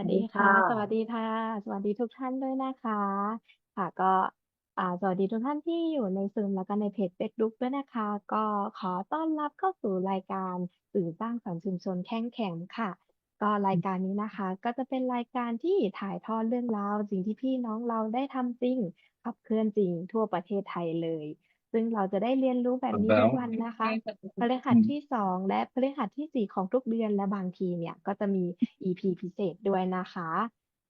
วัสวัสดีค่ะค่ะ สวัสดีค่ะ สวัสดีทุกท่านด้วยนะคะ ค่ะก็อ่าสวัสดีทุกท่านที่อยู่ใน Zoom แล้วก็ในเพจเฟซบุ๊กด้วยนะคะ ก็ขอต้อนรับเข้าสู่รายการสื่อสร้างสรรค์ชุมชนเข้มแข็งค่ะ ก็รายการนี้นะคะ ก็จะเป็นรายการที่ถ่ายทอดเรื่องราวสิ่งที่พี่น้องเราได้ทำจริงขับเคลื่อนจริงทั่วประเทศไทยเลย ซึ่งเราจะได้เรียนรู้แบบนี้ทุกวันนะคะพฤหัสที่2และพฤหัสที่4ของทุกเดือนและบางทีเนี่ย ก็จะมี EP พิเศษด้วยนะคะ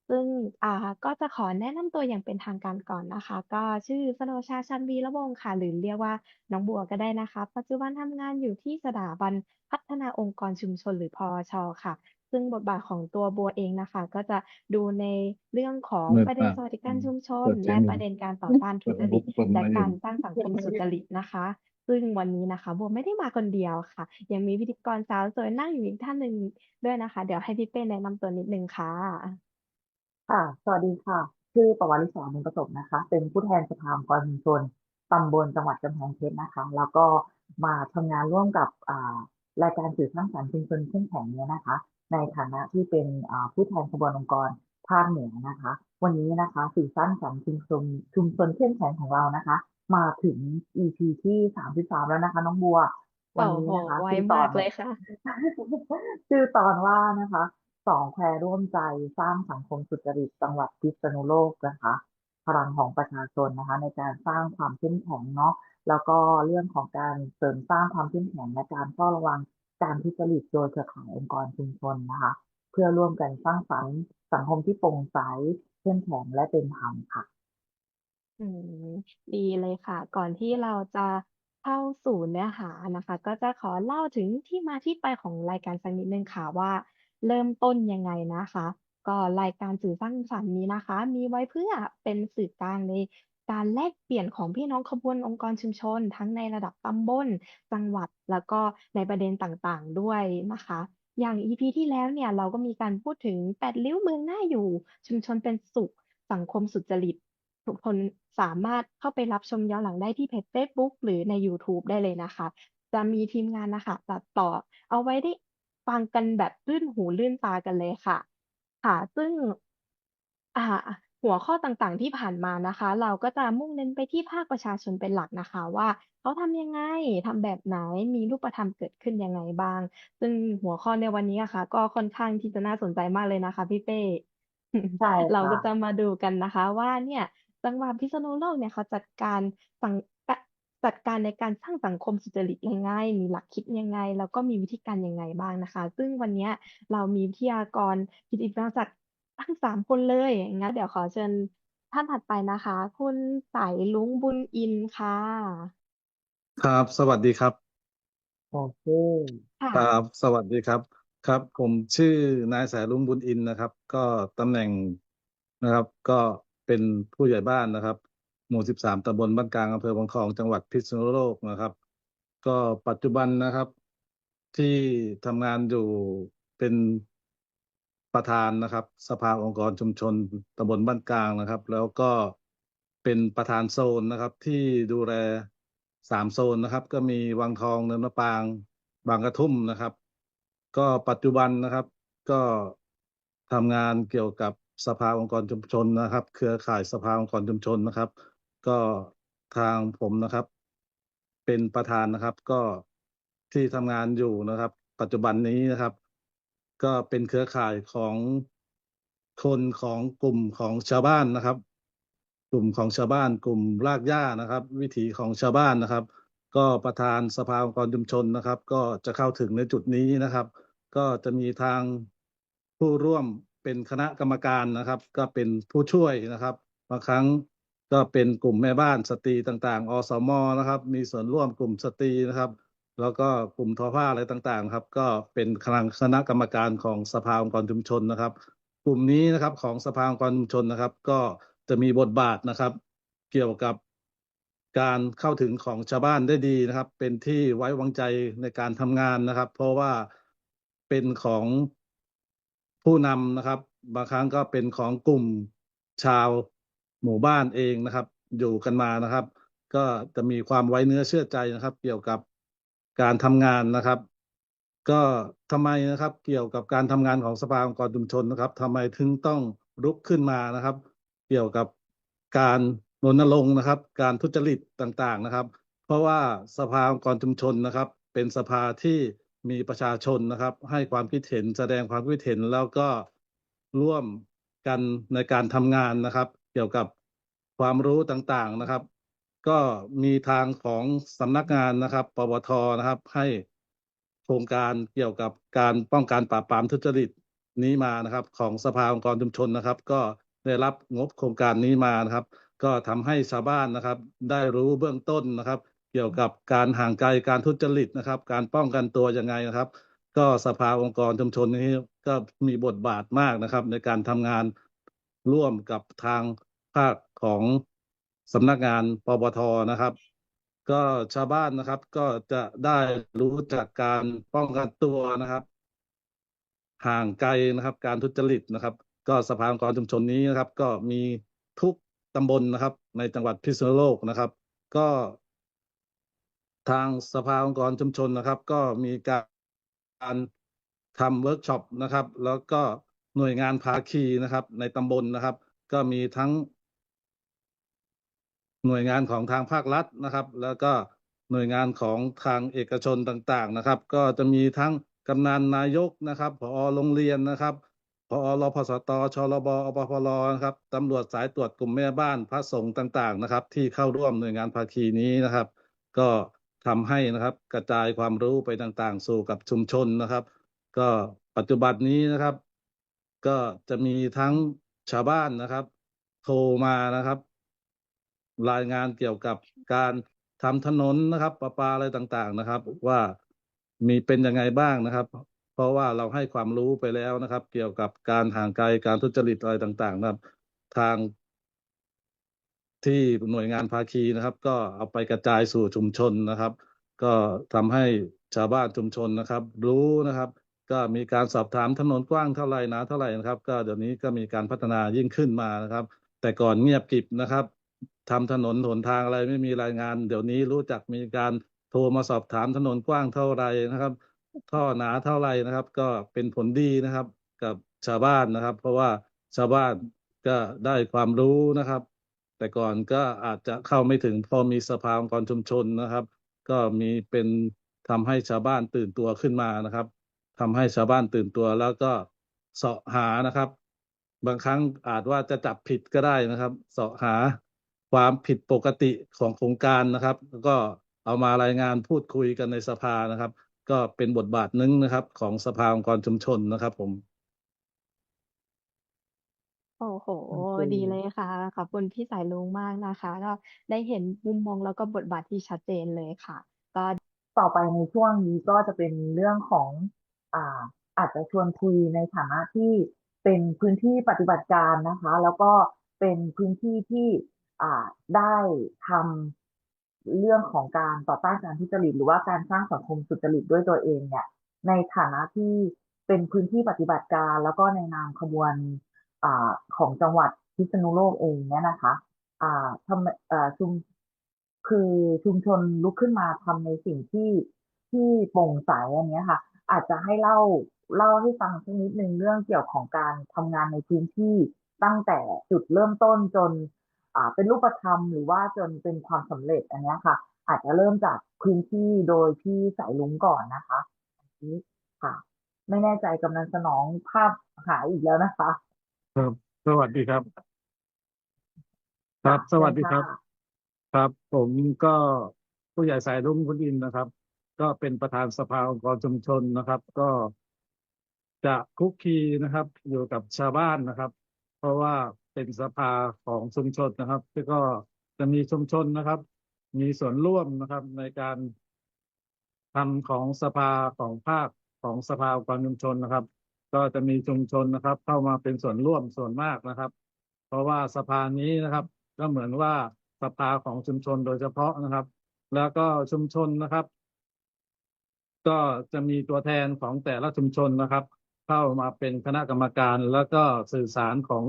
ซึ่งอ่าก็จะขอแนะนำตัวอย่างเป็นทางการก่อนนะคะ ก็ชื่อสโนชาชันวีระวงศ์ค่ะ หรือเรียกว่าน้องบัวก็ได้นะคะ ปัจจุบันทำงานอยู่ที่สถาบันพัฒนาองค์กรชุมชนหรือพอช.ค่ะ ซึ่งบทบาทของตัวบัวเองนะคะ ก็จะดูในเรื่องของเปิดประเด็นปากสวัสดิการชุมชนเปิดเสีและยงประเด็นการต่อต้านทุเปิดจริตเปิดและไมค์กาอรยู่สร้างสังคมสุจริตนะคะ ซึ่งวันนี้นะคะบัวไม่ได้มาคนเดียวค่ะ ยังมีพิธีกรสาวสวยนั่งอยู่อีกท่านหนึ่งด้วยนะคะ เดี๋ยวให้พี่เป้แนะนำตัวนิดหนึ่งค่ะค่ะสวัสดีค่ะชื่อปวาริศรมุนประสบนะคะ เป็นผู้แทนสภาองค์กรชุมชนตำบลจังหวัดกำแพงเพชรนะคะ แล้วก็มาทำงานร่วมกับอ่ารายการสื่อสร้างสรรค์ชุมชนเข้มแข็งเนี้ยนะคะ ในฐานะที่เป็นอ่าผู้แทนขบวนองค์กรภาคเหนือนะคะ วันนี้นะคะสื่อสร้างสรรค์ชุมชนชุมชนเข้มแข็งของเรานะคะ มาถึง EP ที่ 33 แล้วนะคะ น้องบัวโอวัน้โฮนี้นะคะไวชื่อตมาอกนเลยค่ะชื่อตอนว่านะคะสองแควร่วมใจสร้างสังคมสุจริตจังหวัดพิษณุโลกนะคะ พลังของประชาชนนะคะ ในการสร้างความเข้มแข็งเนาะแล้วก็เรื่องของการเสริมสร้างความเข้มแข็งและการเฝ้าระวัง การทุจริตโดยเครือข่ายองค์กรชุมชนนะคะ เพื่อร่วมกันสร้างสรรค์สังคมที่โปร่งใสเข้มแข็งและเป็นธรรมค่ะ อืมดีเลยค่ะ ก่อนที่เราจะเข้าสู่เนื้อหานะคะ ก็จะขอเล่าถึงที่มาที่ไปของรายการสักนิดหนึ่งค่ะว่า เริ่มต้นยังไงนะคะ ก็รายการสื่อสร้างสรรค์นี้นะคะ มีไว้เพื่อเป็นสื่อกลางใน การแลกเปลี่ยนของพี่น้องขบวนองค์กรชุมชน ทั้งในระดับตำบล จังหวัด แล้วก็ในประเด็นต่างๆด้วยนะคะ อย่าง EP ที่แล้วเนี่ยเราก็มีการพูดถึง8ริ้วเมืองน่าอยู่ ชุมชนเป็นสุข สังคมสุจริต ทุกคนสามารถเข้าไปรับชมย้อนหลังได้ที่เพจเฟซบุ๊กหรือในยูทูบได้เลยนะคะ จะมีทีมงานนะคะตัดต่อเอาไว้ได้ฟังกันแบบลื่นหูลื่นตากันเลยค่ะ ค่ะ ซึ่งอ่า หัวข้อต่างๆ ที่ผ่านมานะคะ เราก็จะมุ่งเน้นไปที่ภาคประชาชนเป็นหลักนะคะ ว่าเขาทำยังไงทำแบบไหนมีรูปธรรมเกิดขึ้นยังไงบ้าง ซึ่งหัวข้อในวันนี้อะค่ะก็ค่อนข้างที่จะน่าสนใจมากเลยนะคะพี่เป้ ใช่เราค่ะก็จะมาดูกันนะคะ ว่าเนี่ยจังหวัดพิษณุโลกเนี่ยเขาจัดการสังกะจัดการในการสร้างสังคมสุจริตยังไง มีหลักคิดยังไง แล้วก็มีวิธีการยังไงบ้างนะคะ ซึ่งวันเนี้ยเรามีวิทยากรกิตติมศักดิ์ ทั้ง3คนเลยงั้นเดี๋ยวขอเชิญท่านถัดไปนะคะ คุณสายรุ้งบุญอินทร์ค่ะครับ สวัสดีครับโอเคค่ะครับ สวัสดีครับ ครับ ผมชื่อนายสายรุ้งบุญอินทร์นะครับ ก็ตำแหน่งนะครับ ก็เป็นผู้ใหญ่บ้านนะครับ หมู่13ตำบลบ้านกลางอำเภอวังทองจังหวัดพิษณุโลกนะครับ ก็ปัจจุบันนะครับ ที่ทำงานอยู่เป็น ประธานนะครับ สภาองค์กรชุมชนตำบลบ้านกลางนะครับ แล้วก็เป็นประธานโซนนะครับที่ดูแล3โซนนะครับ ก็มีวังทองเนินมะปาง บางกระทุ่มนะครับ ก็ปัจจุบันนะครับ ก็ทำงานเกี่ยวกับสภาองค์กรชุมชนนะครับ เครือข่ายสภาองค์กรชุมชนนะครับ ก็ทางผมนะครับ เป็นประธานนะครับ ก็ที่ทำงานอยู่นะครับ ปัจจุบันนี้นะครับ ก็เป็นเครือข่ายของคนของกลุ่มของชาวบ้านนะครับ กลุ่มของชาวบ้าน กลุ่มรากหญ้านะครับ วิถีของชาวบ้านนะครับ ก็ประธานสภาองค์กรชุมชนนะครับ ก็จะเข้าถึงในจุดนี้นะครับ ก็จะมีทางผู้ร่วมเป็นคณะกรรมการนะครับ ก็เป็นผู้ช่วยนะครับบางครั้งก็เป็นกลุ่มแม่บ้านสตรีต่างๆ อสมนะครับ มีส่วนร่วมกลุ่มสตรีนะครับ แล้วก็กลุ่มทอผ้าอะไรต่างๆ ครับ ก็เป็นคณะคณะกรรมการของสภาองค์กรชุมชนนะครับ กลุ่มนี้นะครับของสภาองค์กรชุมชนนะครับ ก็จะมีบทบาทนะครับ เกี่ยวกับการเข้าถึงของชาวบ้านได้ดีนะครับ เป็นที่ไว้วางใจในการทำงานนะครับ เพราะว่าเป็นของผู้นำนะครับ บางครั้งก็เป็นของกลุ่มชาวหมู่บ้านเองนะครับ อยู่กันมานะครับ ก็จะมีความไว้เนื้อเชื่อใจนะครับ เกี่ยวกับ การทำงานนะครับ ก็ทำไมนะครับ เกี่ยวกับการทำงานของสภาองค์กรชุมชนนะครับทำไมถึงต้องลุกขึ้นมานะครับ เกี่ยวกับการรณรงค์นะครับ การทุจริตต่างๆนะครับ เพราะว่าสภาองค์กรชุมชนนะครับ เป็นสภาที่มีประชาชนนะครับ ให้ความคิดเห็นแสดงความคิดเห็นแล้วก็ร่วมกันในการทำงานนะครับ เกี่ยวกับความรู้ต่างๆนะครับ ก็มีทางของสำนักงานนะครับ ปปทนะครับ ให้โครงการเกี่ยวกับการป้องกันปราบปรามทุจริตนี้มานะครับ ของสภาองค์กรชุมชนนะครับ ก็ได้รับงบโครงการนี้มานะครับ ก็ทำให้ชาวบ้านนะครับ ได้รู้เบื้องต้นนะครับ เกี่ยวกับการห่างไกลการทุจริตนะครับ การป้องกันตัวยังไงนะครับ ก็สภาองค์กรชุมชนนี้ก็มีบทบาทมากนะครับ ในการทำงานร่วมกับทางภาคของ สำนักงานปปทนะครับ ก็ชาวบ้านนะครับ ก็จะได้รู้จากการป้องกันตัวนะครับ ห่างไกลนะครับ การทุจริตนะครับ ก็สภาองค์กรชุมชนนี้นะครับ ก็มีทุกตำบลนะครับ ในจังหวัดพิษณุโลกนะครับ ก็ทางสภาองค์กรชุมชนนะครับ ก็มีการทำเวิร์กช็อปนะครับ แล้วก็หน่วยงานภาคีนะครับ ในตำบลนะครับ ก็มีทั้ง หน่วยงานของทางภาครัฐนะครับ แล้วก็หน่วยงานของทางเอกชนต่างๆนะครับ ก็จะมีทั้งกำนันนายกนะครับผอโรงเรียนนะครับผอรพสตชลบอปพลนะครับตำรวจสายตรวจกลุ่มแม่บ้านพระสงฆ์ต่างๆนะครับ ที่เข้าร่วมหน่วยงานภาคีนี้นะครับ ก็ทำให้นะครับกระจายความรู้ไปต่างๆ สู่กับชุมชนนะครับ ก็ปัจจุบันนี้นะครับ ก็จะมีทั้งชาวบ้านนะครับ โทรมานะครับ รายงานเกี่ยวกับการทำถนนนะครับประปาอะไรต่างๆนะครับ ว่ามีเป็นยังไงบ้างนะครับ เพราะว่าเราให้ความรู้ไปแล้วนะครับ เกี่ยวกับการห่างไกลการทุจริตอะไรต่างๆ นะครับ ทางที่หน่วยงานภาคีนะครับ ก็เอาไปกระจายสู่ชุมชนนะครับ ก็ทำให้ชาวบ้านชุมชนนะครับ รู้นะครับ ก็มีการสอบถามถนนกว้างเท่าไหร่นาเท่าไหร่นะครับ ก็เดี๋ยวนี้ก็มีการพัฒนายิ่งขึ้นมานะครับ แต่ก่อนเงียบกริบนะครับ ทำถนนหนทางอะไรไม่มีรายงาน เดี๋ยวนี้รู้จักมีการโทรมาสอบถามถนนกว้างเท่าไหร่นะครับ ท่อหนาเท่าไหร่นะครับ ก็เป็นผลดีนะครับ กับชาวบ้านนะครับ เพราะว่าชาวบ้านก็ได้ความรู้นะครับ แต่ก่อนก็อาจจะเข้าไม่ถึงพอมีสภาองค์กรชุมชนนะครับ ก็มีเป็นทำให้ชาวบ้านตื่นตัวขึ้นมานะครับทำให้ชาวบ้านตื่นตัวแล้วก็เสาะหานะครับ บางครั้งอาจว่าจะจับผิดก็ได้นะครับ เสาะหา ความผิดปกติของโครงการนะครับแล้วก็เอามารายงานพูดคุยกันในสภานะครับ ก็เป็นบทบาทหนึ่งนะครับ ของสภาองค์กรชุมชนนะครับผม โอ้โหโอเคดีเลยค่ะ ขอบคุณพี่สายลุงมากนะคะ ก็ได้เห็นมุมมองแล้วก็บทบาทที่ชัดเจนเลยค่ะ ก็ต่อไปในช่วงนี้ก็จะเป็นเรื่องของอ่าอาจจะชวนคุยในฐานะที่เป็นพื้นที่ปฏิบัติการนะคะ แล้วก็เป็นพื้นที่ที่อ่า ได้ทำเรื่องของการต่อต้านการทุจริตหรือว่าการสร้างสังคมสุจริตด้วยตัวเองเนี่ย ในฐานะที่เป็นพื้นที่ปฏิบัติการ แล้วก็ในนามขบวนอของจังหวัดพิษณุโลกเองเนี่ยนะคะทำชุมคือชุมชนลุกขึ้นมาทำในสิ่งที่ที่โปร่งใสอันนี้ค่ะ อาจจะให้เล่าเล่าให้ฟังสักนิดนึงเรื่องเกี่ยวของการทำงานในพื้นที่ตั้งแต่จุดเริ่มต้นจน เป็นรูปธรรมหรือว่าจนเป็นความสำเร็จอันเนี้ยค่ะ อาจจะเริ่มจากพื้นที่โดยที่สายลุงก่อนนะคะอันนี้ค่ะ ไม่แน่ใจกำลังสนองภาพหายอีกแล้วนะคะ ครับ สวัสดีครับ ครับ สวัสดีครับ ครับ ผมก็ผู้ใหญ่สายรุ่งคุณอินนะครับ ก็เป็นประธานสภาองค์กรชุมชนนะครับ ก็จะคุกคีนะครับ อยู่กับชาวบ้านนะครับ เพราะว่า เป็นสภาของชุมชนนะครับที่ก็จะมีชุมชนนะครับ มีส่วนร่วมนะครับในการทำของสภาของภาคของสภาองค์กรชุมชนนะครับ ก็จะมีชุมชนนะครับ เข้ามาเป็นส่วนร่วมส่วนมากนะครับ เพราะว่าสภานี้นะครับ ก็เหมือนว่าสภาของชุมชนโดยเฉพาะนะครับ แล้วก็ชุมชนนะครับ ก็จะมีตัวแทนของแต่ละชุมชนนะครับ เข้ามาเป็นคณะกรรมการแล้วก็สื่อสารของ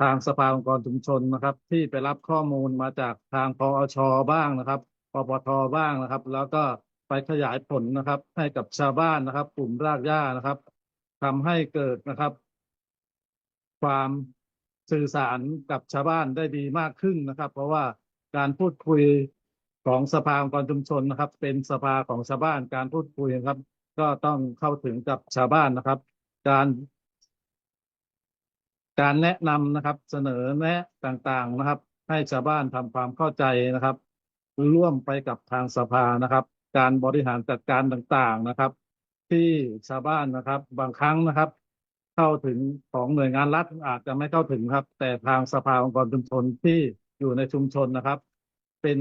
ทางสภาองค์กรชุมชนนะครับ ที่ไปรับข้อมูลมาจากทางพอชบ้างนะครับปปทบ้างนะครับ แล้วก็ไปขยายผลนะครับ ให้กับชาวบ้านนะครับ กลุ่มรากหญ้านะครับทำให้เกิดนะครับ ความสื่อสารกับชาวบ้านได้ดีมากขึ้นนะครับ เพราะว่าการพูดคุยของสภาองค์กรชุมชนนะครับ เป็นสภาของชาวบ้านการพูดคุยนะครับ ก็ต้องเข้าถึงกับชาวบ้านนะครับ การ การแนะนำนะครับเสนอแนะต่างๆนะครับ ให้ชาวบ้านทำความเข้าใจนะครับ ร่วมไปกับทางสภานะครับ การบริหารจัดการต่างๆนะครับ ที่ชาวบ้านนะครับ บางครั้งนะครับ เข้าถึงของหน่วยงานรัฐอาจจะไม่เข้าถึงครับ แต่ทางสภาองค์กรชุมชนที่อยู่ในชุมชนนะครับ เป็น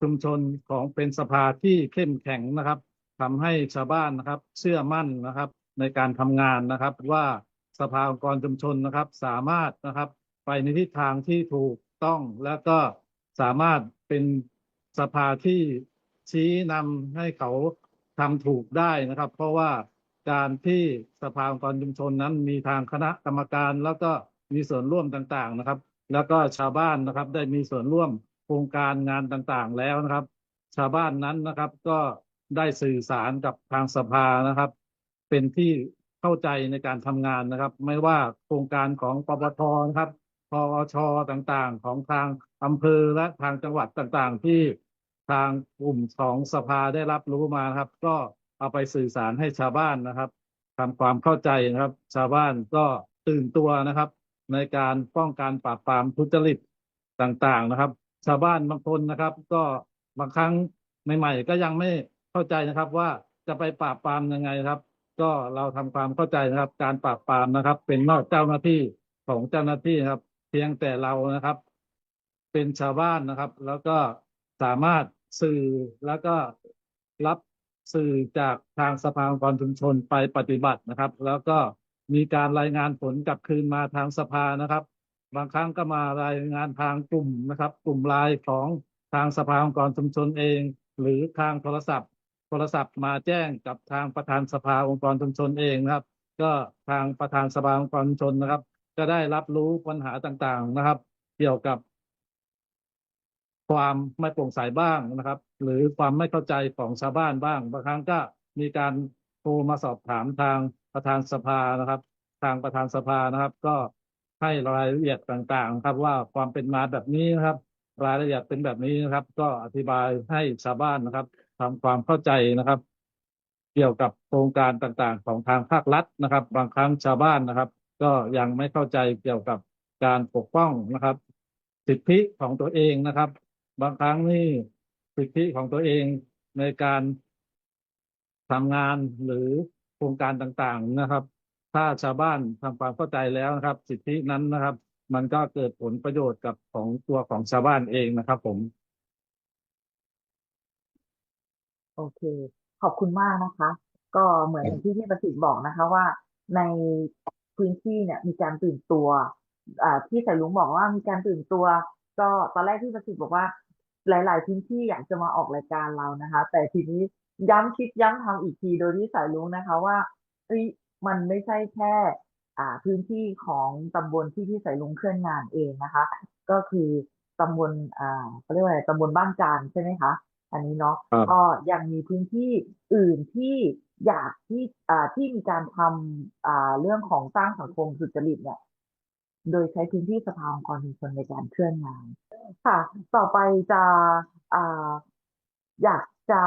ชุมชนของเป็นสภาที่เข้มแข็งนะครับทำให้ชาวบ้านนะครับ เชื่อมั่นนะครับ ในการทำงานนะครับว่า สภาองค์กรชุมชนนะครับ สามารถนะครับ ไปในทิศทางที่ถูกต้องแล้วก็สามารถเป็นสภาที่ชี้นำให้เขาทำถูกได้นะครับ เพราะว่าการที่สภาองค์กรชุมชนนั้นมีทางคณะกรรมการ แล้วก็มีส่วนร่วมต่างๆนะครับ แล้วก็ชาวบ้านนะครับ ได้มีส่วนร่วมโครงการงานต่างๆ แล้วนะครับ ชาวบ้านนั้นนะครับก็ได้สื่อสารกับทางสภานะครับ เป็นที่ เข้าใจในการทำงานนะครับ ไม่ว่าโครงการของปปทนะครับพอชต่างๆ ของทางอำเภอและทางจังหวัดต่างๆ ที่ทางกลุ่มของสภาได้รับรู้มาครับ ก็เอาไปสื่อสารให้ชาวบ้านนะครับทำความเข้าใจนะครับ ชาวบ้านก็ตื่นตัวนะครับ ในการป้องกันปราบปรามทุจริตต่างๆนะครับ ชาวบ้านบางคนนะครับ ก็บางครั้งใหม่ๆก็ยังไม่เข้าใจนะครับว่าจะไปปราบปรามยังไงครับ ก็เราทำความเข้าใจนะครับ การปราบปรามนะครับ เป็นนอกเจ้าหน้าที่ของเจ้าหน้าที่นะครับ เพียงแต่เรานะครับ เป็นชาวบ้านนะครับ แล้วก็สามารถสื่อแล้วก็รับสื่อจากทางสภาองค์กรชุมชนไปปฏิบัตินะครับ แล้วก็มีการรายงานผลกลับคืนมาทางสภานะครับ บางครั้งก็มารายงานทางกลุ่มนะครับ กลุ่มไลน์ของทางสภาองค์กรชุมชนเอง หรือทางโทรศัพท์ โทรศัพท์มาแจ้งกับทางประธานสภาองค์กรชุมชนเองนะครับ ก็ทางประธานสภาองค์กรชุมชนนะครับ ก็ได้รับรู้ปัญหาต่างๆนะครับ เกี่ยวกับ ความไม่โปร่งใสบ้างนะครับ หรือความไม่เข้าใจของชาวบ้านบ้าง บางครั้งก็มีการโทรมาสอบถามทางประธานสภานะครับ ทางประธานสภานะครับ ก็ให้รายละเอียดต่างๆ ครับว่าความเป็นมาแบบนี้นะครับ รายละเอียดเป็นแบบนี้นะครับ ก็อธิบายให้ชาวบ้านนะครับ ทำความเข้าใจนะครับ เกี่ยวกับโครงการต่างๆ ของทางภาครัฐนะครับ บางครั้งชาวบ้านนะครับ ก็ยังไม่เข้าใจเกี่ยวกับการปกป้องนะครับ สิทธิของตัวเองนะครับ บางครั้งนี่สิทธิของตัวเองในการทำงานหรือโครงการต่างๆนะครับ ถ้าชาวบ้านทำความเข้าใจแล้วนะครับ สิทธินั้นนะครับ มันก็เกิดผลประโยชน์กับของตัวของชาวบ้านเองนะครับ ผม โอเค ขอบคุณมากนะคะ ก็เหมือนอย่างที่พี่ประสิทธิ์บอกนะคะว่า ในพื้นที่เนี่ยมีการตื่นตัวอ่าที่สายลุงบอกว่ามีการตื่นตัว ก็ตอนแรกที่ประสิทธิ์บอกว่า หลาย ๆ พื้นที่อยากจะมาออกรายการเรานะคะ แต่ทีนี้ย้ำคิดย้ำทำอีกทีโดยที่สายลุงนะคะว่าเอ้ยมันไม่ใช่แค่อ่าพื้นที่ของตำบลที่ที่สายลุงเคลื่อนงานเองนะคะ ก็คือตำบลอ่าเขาเรียกว่าอะไรตำบลบ้านจานใช่ไหมคะ อันนี้เนาะครับก็ยังมีพื้นที่อื่นที่อยากที่อ่าที่มีการทำอ่าเรื่องของสร้างสังคมสุจริตเนี่ยโดยใช้พื้นที่สภาองค์กรชุมชนในการเคลื่อนงานค่ะ ต่อไปจะอ่าอยากจะ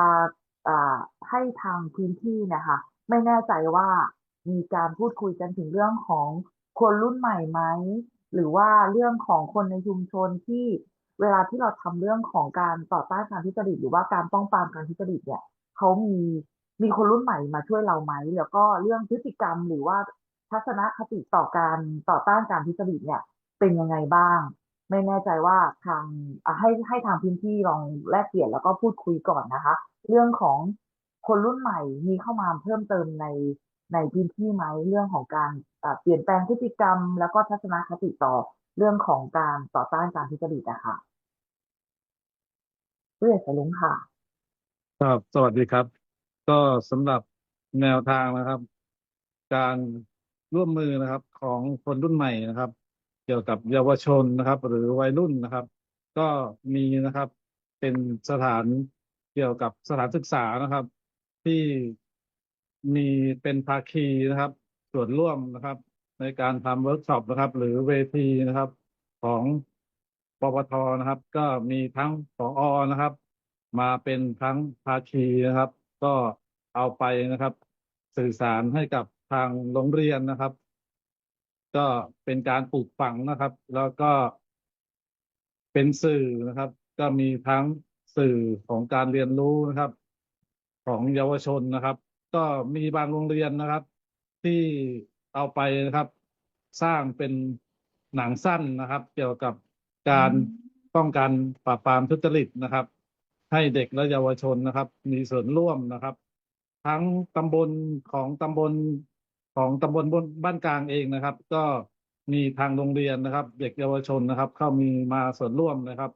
อ่าให้ทางพื้นที่นะคะ ไม่แน่ใจว่ามีการพูดคุยกันถึงเรื่องของคนรุ่นใหม่ไหม หรือว่าเรื่องของคนในชุมชนที่ เวลาที่เราทำเรื่องของการต่อต้านการทุจริตหรือว่าการป้องปรามการทุจริตเนี่ยเขามีมีคนรุ่นใหม่มาช่วยเราไหมแล้วก็เรื่องพฤติกรรมหรือว่าทัศนคติต่อการต่อต้านการทุจริตเนี่ยเป็นยังไงบ้าง ไม่แน่ใจว่าทางให้ให้ทางพื้นที่ลองแลกเปลี่ยนแล้วก็พูดคุยก่อนนะคะ เรื่องของคนรุ่นใหม่มีเข้ามาเพิ่มเติมในในพื้นที่ไหมเรื่องของการเปลี่ยนแปลงพฤติกรรม แล้วก็ทัศนคติต่อเรื่องของการต่อต้านการทุจริตอะคะ เพื่อสายลุงค่ะ ครับสวัสดีครับ ก็สำหรับแนวทางนะครับ การร่วมมือนะครับของคนรุ่นใหม่นะครับ เกี่ยวกับเยาวชนนะครับ หรือวัยรุ่นนะครับ ก็มีนะครับเป็นสถานเกี่ยวกับสถานศึกษานะครับ ที่มีเป็นภาคีนะครับ ส่วนร่วมนะครับ ในการทำเวิร์กช็อปนะครับ หรือเวทีนะครับ ของ ปปทนะครับ ก็มีทั้งผอนะครับ มาเป็นทั้งภาคีนะครับ ก็เอาไปนะครับ สื่อสารให้กับทางโรงเรียนนะครับ ก็เป็นการปลูกฝังนะครับ แล้วก็เป็นสื่อนะครับ ก็มีทั้งสื่อของการเรียนรู้นะครับ ของเยาวชนนะครับ ก็มีบางโรงเรียนนะครับ ที่เอาไปนะครับ สร้างเป็นหนังสั้นนะครับ เกี่ยวกับ การป้องกันปราบปรามทุจริตนะครับ ให้เด็กและเยาวชนนะครับ มีส่วนร่วมนะครับ ทั้งตำบลของตำบลของตำบลบ้านกลางเองนะครับ ก็มีทางโรงเรียนนะครับ เด็กเยาวชนนะครับ เข้ามีมาส่วนร่วมนะครับ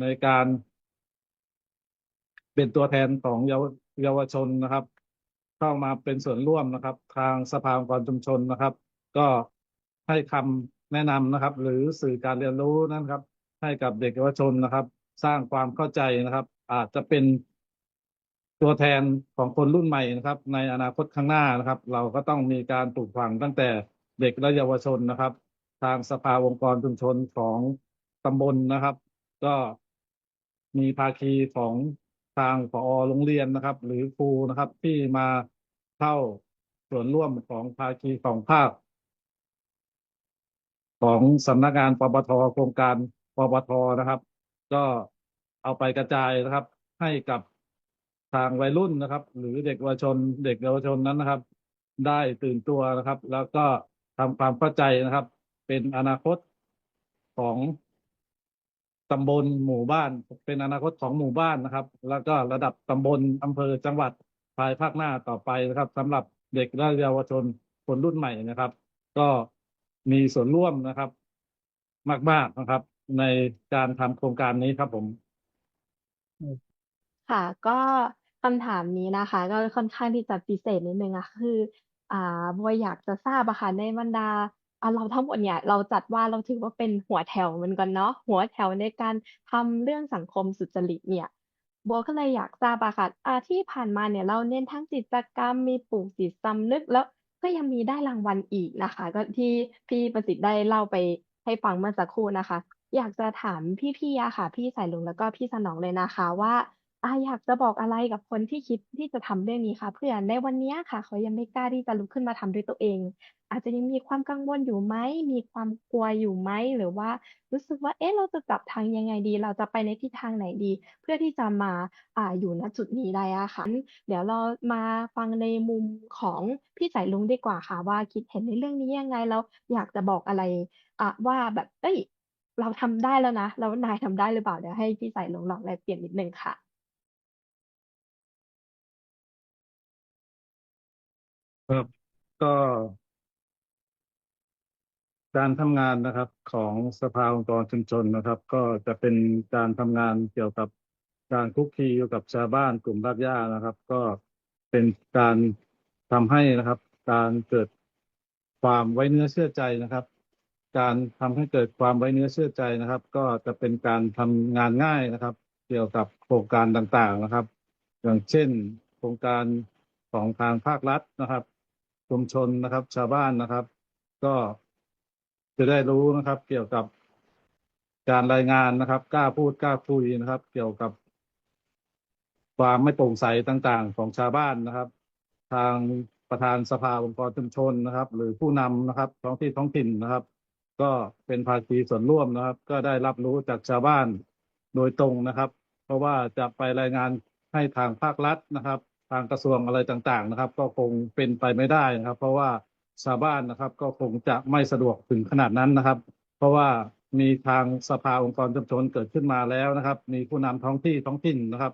ในการเป็นตัวแทนของเยาวเยาวชนนะครับ เข้ามาเป็นส่วนร่วมนะครับ ทางสภาองค์กรชุมชนนะครับ ก็ให้คำ แนะนำนะครับ หรือสื่อการเรียนรู้นะครับ ให้กับเด็กเยาวชนนะครับ สร้างความเข้าใจนะครับ อาจจะเป็นตัวแทนของคนรุ่นใหม่นะครับ ในอนาคตข้างหน้านะครับ เราก็ต้องมีการปลูกฝังตั้งแต่เด็กและเยาวชนนะครับ ทางสภาองค์กรชุมชนของตำบลนะครับ ก็มีภาคีของทางผอโรงเรียนนะครับ หรือครูนะครับที่มาเข้าส่วนร่วมของภาคีของภาค ของสำนักงานปปทโครงการปปทนะครับ ก็เอาไปกระจายนะครับ ให้กับทางวัยรุ่นนะครับ หรือเด็กเยาวชน เด็กเยาวชนนั้นนะครับ ได้ตื่นตัวนะครับ แล้วก็ทำความเข้าใจนะครับ เป็นอนาคตของตำบลหมู่บ้าน เป็นอนาคตของหมู่บ้านนะครับ แล้วก็ระดับตำบลอำเภอจังหวัดภายภาคหน้าต่อไปนะครับสำหรับเด็กและเยาวชนคนรุ่นใหม่นะครับ ก็ มีส่วนร่วมนะครับ มาก ๆนะครับ ในการทำโครงการนี้ครับผม ค่ะ ก็คำถามนี้นะคะ ก็ค่อนข้างที่จะพิเศษนิดนึงอะคือ อ่าบัวอยากจะทราบอะค่ะในบรรดาอ่าเราทั้งหมดเนี่ยเราจัดว่าเราถือว่าเป็นหัวแถวเหมือนกันเนาะหัวแถวในการทำเรื่องสังคมสุจริตเนี่ยบัวก็เลยอยากทราบอะค่ะอ่าที่ผ่านมาเนี่ยเราเน้นทั้งกิจกรรมมีปลูกจิตสำนึกแล้ว ก็ยังมีได้รางวัลอีกนะคะ ก็ที่พี่ประสิทธิ์ได้เล่าไปให้ฟังเมื่อสักครู่นะคะ อยากจะถามพี่ๆอะค่ะ พี่สายลุงแล้วก็พี่สนองเลยนะคะว่า อ่าอยากจะบอกอะไรกับคนที่คิดที่จะทำเรื่องนี้คะเผื่อในวันเนี้ยค่ะ เขายังไม่กล้าที่จะลุกขึ้นมาทำด้วยตัวเอง อาจจะยังมีความกังวลอยู่ไหม มีความกลัวอยู่ไหม หรือว่ารู้สึกว่า เอ๊ะ เราจะจับทางยังไงดี เราจะไปในทิศทางไหนดี เพื่อที่จะมาอ่าอยู่ณจุดนี้ได้อะค่ะเดี๋ยวเรามาฟังในมุมของพี่สายลุงดีกว่าค่ะว่าคิดเห็นในเรื่องนี้ยังไงแล้วอยากจะบอกอะไรอะว่าแบบเอ้ย เราทำได้แล้วนะแล้วนายทำได้หรือเปล่าเดี๋ยวให้พี่สายลุงลองแลกเปลี่ยนนิดนึงค่ะ ครับก็การทำงานนะครับของสภาองค์กรชุมชนนะครับ ก็จะเป็นการทำงานเกี่ยวกับการคุกคีอยู่กับชาวบ้านกลุ่มรากหญ้านะครับ ก็เป็นการทำให้นะครับ การเกิดความไว้เนื้อเชื่อใจนะครับ การทำให้เกิดความไว้เนื้อเชื่อใจนะครับ ก็จะเป็นการทำงานง่ายนะครับ เกี่ยวกับโครงการต่างๆนะครับ อย่างเช่น โครงการของทางภาครัฐนะครับ ชุมชนนะครับ ชาวบ้านนะครับ ก็จะได้รู้นะครับ เกี่ยวกับการรายงานนะครับ กล้าพูดกล้าคุยนะครับ เกี่ยวกับ ความไม่โปร่งใสต่างๆ ของชาวบ้านนะครับ ทางประธานสภาองค์กรชุมชนนะครับ หรือผู้นำนะครับ ท้องที่ท้องถิ่นนะครับ ก็เป็นภาคีส่วนร่วมนะครับ ก็ได้รับรู้จากชาวบ้านโดยตรงนะครับ เพราะว่าจะไปรายงานให้ทางภาครัฐนะครับ ทางกระทรวงอะไรต่างๆนะครับ ก็คงเป็นไปไม่ได้นะครับ เพราะว่าชาวบ้านนะครับ ก็คงจะไม่สะดวกถึงขนาดนั้นนะครับ เพราะว่ามีทางสภาองค์กรชุมชนเกิดขึ้นมาแล้วนะครับ มีผู้นำท้องที่ท้องถิ่นนะครับ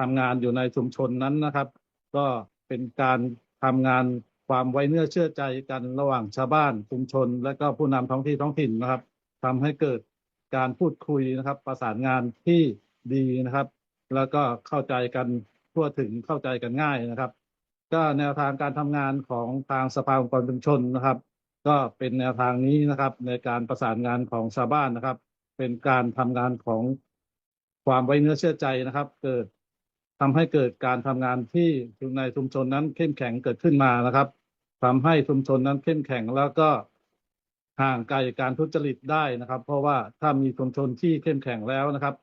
ทำงานอยู่ในชุมชนนั้นนะครับ ก็เป็นการทำงานความไว้เนื้อเชื่อใจกันระหว่างชาวบ้านชุมชน และก็ผู้นำท้องที่ท้องถิ่นนะครับทำให้เกิดการพูดคุยนะครับ ประสานงานที่ดีนะครับ แล้วก็เข้าใจกัน ทั่วถึงเข้าใจกันง่ายนะครับ ก็แนวทางการทำงานของทางสภาองค์กรชุมชนนะครับ ก็เป็นแนวทางนี้นะครับ ในการประสานงานของชาวบ้านนะครับ เป็นการทำงานของความไว้เนื้อเชื่อใจนะครับ เกิดทำให้เกิดการทำงานที่ในชุมชนนั้นเข้มแข็งเกิดขึ้นมานะครับทำให้ชุมชนนั้นเข้มแข็งแล้วก็ห่างไกลการทุจริตได้นะครับ เพราะว่าถ้ามีชุมชนที่เข้มแข็งแล้วนะครับ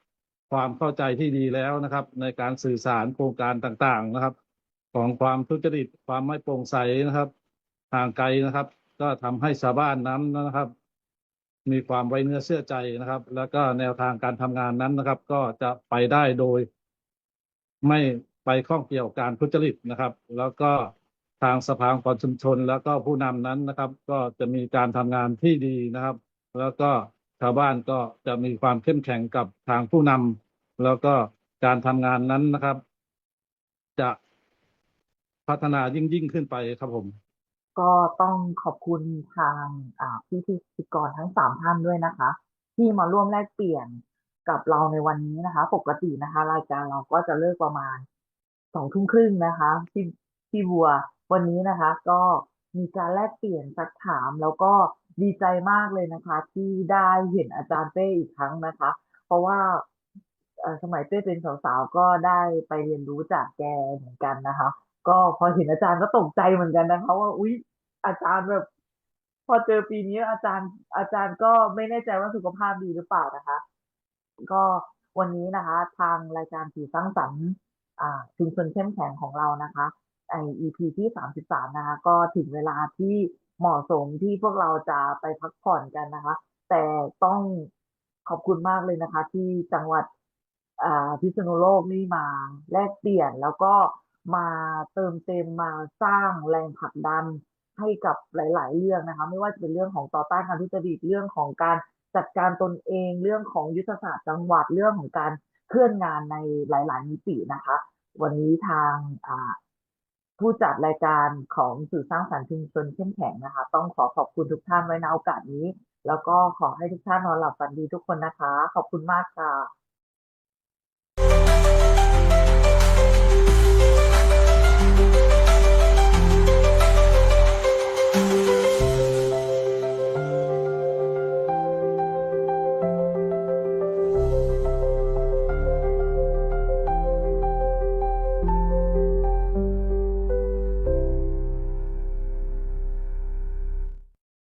ความเข้าใจที่ดีแล้วนะครับ ในการสื่อสารโครงการต่างๆนะครับ ของความทุจริตความไม่โปร่งใสนะครับห่างไกลนะครับ ก็ทำให้ชาวบ้านนั้นนะครับ มีความไว้เนื้อเชื่อใจนะครับ แล้วก็แนวทางการทำงานนั้นนะครับ ก็จะไปได้โดย ไม่ไปข้องเกี่ยวกับการทุจริตนะครับ แล้วก็ทางสภาองค์กรชุมชน แล้วก็ผู้นำนั้นนะครับ ก็จะมีการทำงานที่ดีนะครับ แล้วก็ชาวบ้านก็จะมีความเข้มแข็งกับทางผู้นำ แล้วก็การทำงานนั้นนะครับ จะพัฒนายิ่งยิ่งขึ้นไปครับผม ก็ต้องขอบคุณทางพี่พิธีกรทั้งสามท่านด้วยนะคะ ที่มาร่วมแลกเปลี่ยนกับเราในวันนี้นะคะ ปกตินะคะ รายการเราก็จะเลิกประมาณสองทุ่มครึ่งนะคะพี่พี่บัววันนี้นะคะ ก็มีการแลกเปลี่ยนสักถาม แล้วก็ดีใจมากเลยนะคะ ที่ได้เห็นอาจารย์เป้อีกครั้งนะคะ เพราะว่า เอ่อสมัยเป้เป็นสาวๆก็ได้ไปเรียนรู้จากแกเหมือนกันนะคะ ก็พอเห็นอาจารย์ก็ตกใจเหมือนกันนะคะ ว่าอุ๊ยอาจารย์แบบ พอเจอปีนี้อาจารย์ อาจารย์ก็ไม่แน่ใจว่าสุขภาพดีหรือเปล่านะคะ ก็วันนี้นะคะ ทางรายการสื่อสร้างสรรค์อ่าชุมชนเข้มแข็งของเรานะคะไอ EP ที่สามสิบสามนะคะ ก็ถึงเวลาที่เหมาะสมที่พวกเราจะไปพักผ่อนกันนะคะ แต่ต้องขอบคุณมากเลยนะคะ ที่จังหวัด อ่าพิษณุโลกนี่มาแลกเปลี่ยนแล้วก็มาเติมเต็มมาสร้างแรงผลักดันให้กับหลาย ๆ เรื่องนะคะ ไม่ว่าจะเป็นเรื่องของต่อต้านการทุจริตเรื่องของการจัดการตนเองเรื่องของยุทธศาสตร์จังหวัดเรื่องของการเคลื่อนงานในหลาย ๆ มิตินะคะ วันนี้ทางผู้จัดรายการของสื่อสร้างสรรค์ชุมชนเข้มแข็งนะคะ ต้องขอขอบคุณทุกท่านไว้ในโอกาสนี้ แล้วก็ขอให้ทุกท่านนอนหลับฝันดีทุกคนนะคะ ขอบคุณมากค่ะ